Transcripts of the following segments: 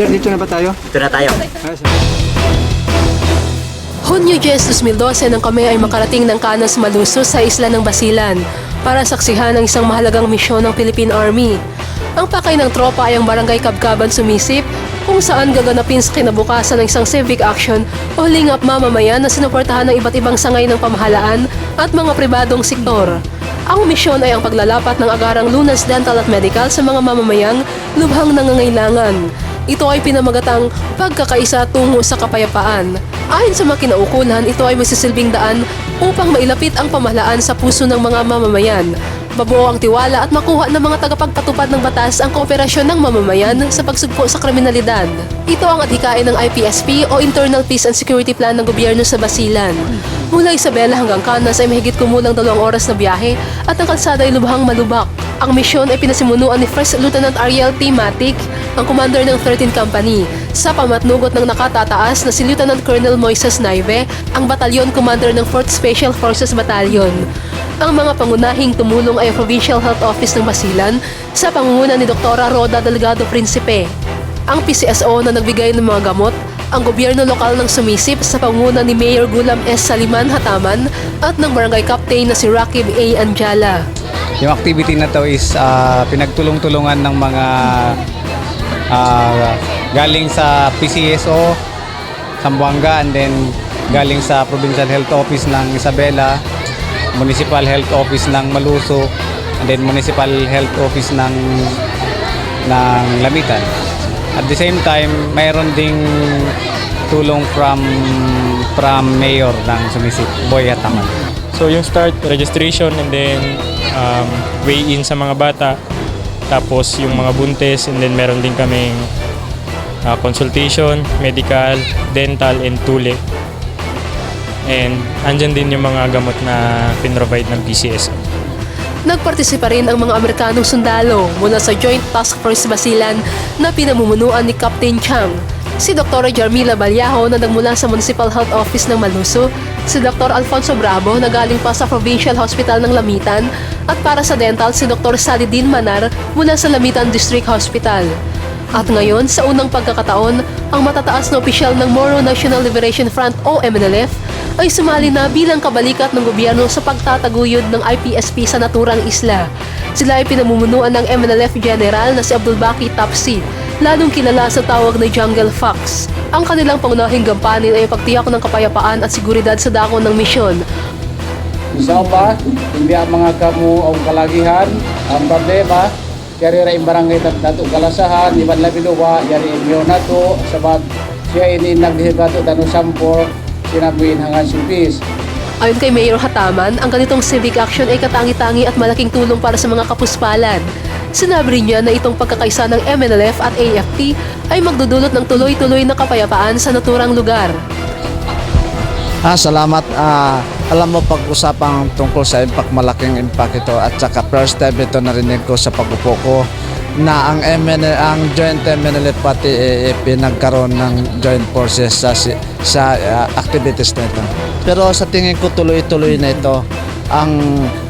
Sir, dito na ba tayo? Ito na tayo. Ah, sir. Hunyo 10, 2012 nang kami ay makarating ng Canas Maluso sa isla ng Basilan para saksihan ang isang mahalagang misyon ng Philippine Army. Ang pakay ng tropa ay ang barangay Kabkaban Sumisip kung saan gaganapin sa kinabukasan ng isang civic action o lingap mamamayan na sinuportahan ng iba't ibang sangay ng pamahalaan at mga pribadong sektor. Ang misyon ay ang paglalapat ng agarang lunas dental at medical sa mga mamamayang lubhang nangangailangan. Ito ay pinamagatang pagkakaisa tungo sa kapayapaan. Ayon sa mga ito ay magsisilbing daan upang mailapit ang pamahalaan sa puso ng mga mamamayan. Mabuo ang tiwala at makuha ng mga tagapagpatupad ng batas ang kooperasyon ng mamamayan sa pagsugpo sa kriminalidad. Ito ang adhikain ng IPSP o Internal Peace and Security Plan ng gobyerno sa Basilan. Mula Isabela hanggang Canas ay mahigit kumulang dalawang oras na biyahe at ang kalsada ay lubhang malubak. Ang misyon ay pinasimunuan ni First Lieutenant Ariel T. Matic, ang commander ng 13th Company, sa pamatnugot ng nakatataas na si Lieutenant Colonel Moises Naive, ang batalyon commander ng 4th Special Forces Battalion. Ang mga pangunahing tumulong ay Provincial Health Office ng Basilan sa pangunguna ni Dr. Roda Delgado Principe. Ang PCSO na nagbigay ng mga gamot, ang gobyerno lokal ng sumisip sa pangunguna ni Mayor Gulam S. Saliman Hataman at ng barangay captain na si Rakib A. Anjala. Yung activity na to is ah, pinagtulong-tulungan ng mga ah, galing sa PCSO, Sambuanga, and then galing sa Provincial Health Office ng Isabela, Municipal Health Office ng Maluso, and then Municipal Health Office ng ng Lamitan. At the same time, mayroon ding tulong from from Mayor ng Sumisip, Boy Ataman. So yung start, registration and then um, weigh-in sa mga bata. Tapos yung mga buntis and then meron din kaming uh, consultation, medical, dental, and tule. And andyan din yung mga gamot na pinrovide ng PCS. Nagpartisipa rin ang mga Amerikanong sundalo mula sa Joint Task Force Basilan na pinamumunuan ni Captain Chang, si Dr. Jarmila Balyaho na nagmula sa Municipal Health Office ng Maluso, si Dr. Alfonso Bravo na galing pa sa Provincial Hospital ng Lamitan at para sa dental si Dr. Salidin Manar mula sa Lamitan District Hospital. At ngayon, sa unang pagkakataon, ang matataas na opisyal ng Moro National Liberation Front o MNLF ay sumali na bilang kabalikat ng gobyerno sa pagtataguyod ng IPSP sa naturang isla. Sila ay pinamumunuan ng MNLF General na si Abdul Baki Tapsi, lalong kilala sa tawag na Jungle Fox. Ang kanilang pangunahing gampanin ay pagtiyak ng kapayapaan at seguridad sa dakon ng misyon Isa pa, hindi ang mga kamu ang kalagihan, ang problema, yari ra yung barangay tat nato kalasahan, di man labi luwa, yari inyo nato, sabat siya ini naghigato tanu sampor, sinabuin hangan silpis. Ayon kay Mayor Hataman, ang ganitong civic action ay katangi-tangi at malaking tulong para sa mga kapuspalan. Sinabi rin niya na itong pagkakaisa ng MNLF at AFP ay magdudulot ng tuloy-tuloy na kapayapaan sa naturang lugar. Ah, salamat. Ah, alam mo pag-usapang tungkol sa impact, malaking impact ito at saka first time ito narinig ko sa pag-upo ko na ang MNL, ang joint MNL pati AAP nagkaroon ng joint forces sa sa ah, activities na ito. Pero sa tingin ko tuloy-tuloy na ito ang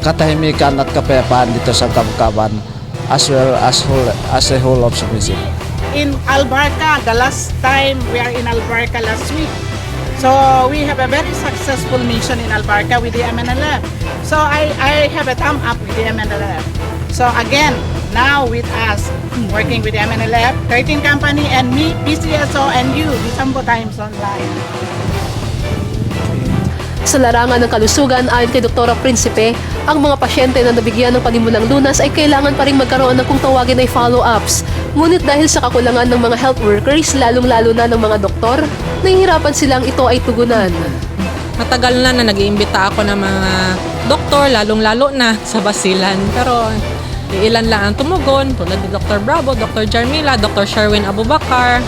katahimikan at kapayapaan dito sa Kabkaban as well as whole, as a whole of Sumisip. in Albarca. The last time we are in Albarca last week. So we have a very successful mission in Albarca with the MNLF. So I, I have a thumb up with the MNLF. So again, now with us working with MNLF, 13 company and me, PCSO and you, the Sambo Times Online. Sa larangan ng kalusugan, ayon kay Dr. Principe, ang mga pasyente na nabigyan ng panimulang lunas ay kailangan pa rin magkaroon ng kung tawagin ay follow-ups. Ngunit dahil sa kakulangan ng mga health workers, lalong-lalo na ng mga doktor, nahihirapan silang ito ay tugunan. Matagal na na nag-iimbita ako ng mga doktor, lalong-lalo na sa Basilan. Pero ilan lang ang tumugon, tulad ni Dr. Bravo, Dr. Jarmila, Dr. Sherwin Abubakar.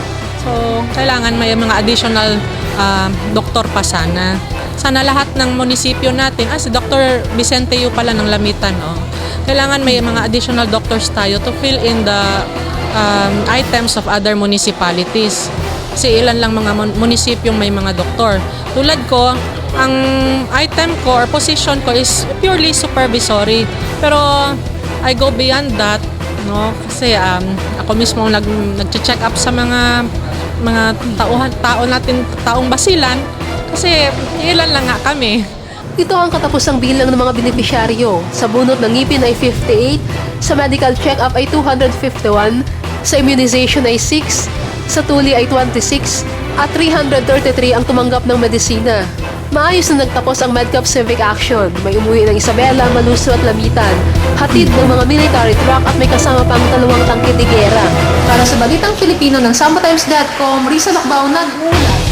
So, kailangan may mga additional ah, doktor pa sana. Sana lahat ng munisipyo natin, ah, si Dr. Vicente Yu pala ng Lamitan, oh. Kailangan may mga additional doctors tayo to fill in the um, items of other municipalities. Kasi ilan lang mga mun- munisipyong may mga doktor. Tulad ko, ang item ko or position ko is purely supervisory. Pero I go beyond that, no? Kasi um, Ako mismo nag, nag-check up sa mga mga tauhan, tao natin, taong basilan. Kasi ilan lang nga kami. Ito ang katapusang bilang ng mga benepisyaryo. Sa bunot ng ngipin ay 58, sa medical check-up ay 251, sa immunization ay 6, sa tuli ay 26, at 333 ang tumanggap ng medisina. Maayos na nagtapos ang MedCap Civic Action. May umuwi ng Isabela, Maluso at Lamitan. Hatid ng mga military truck at may kasama pang dalawang tangke de gera. Para sa Balitang Filipino ng SambaTimes.com, Risa Lakbaw nag-ulat.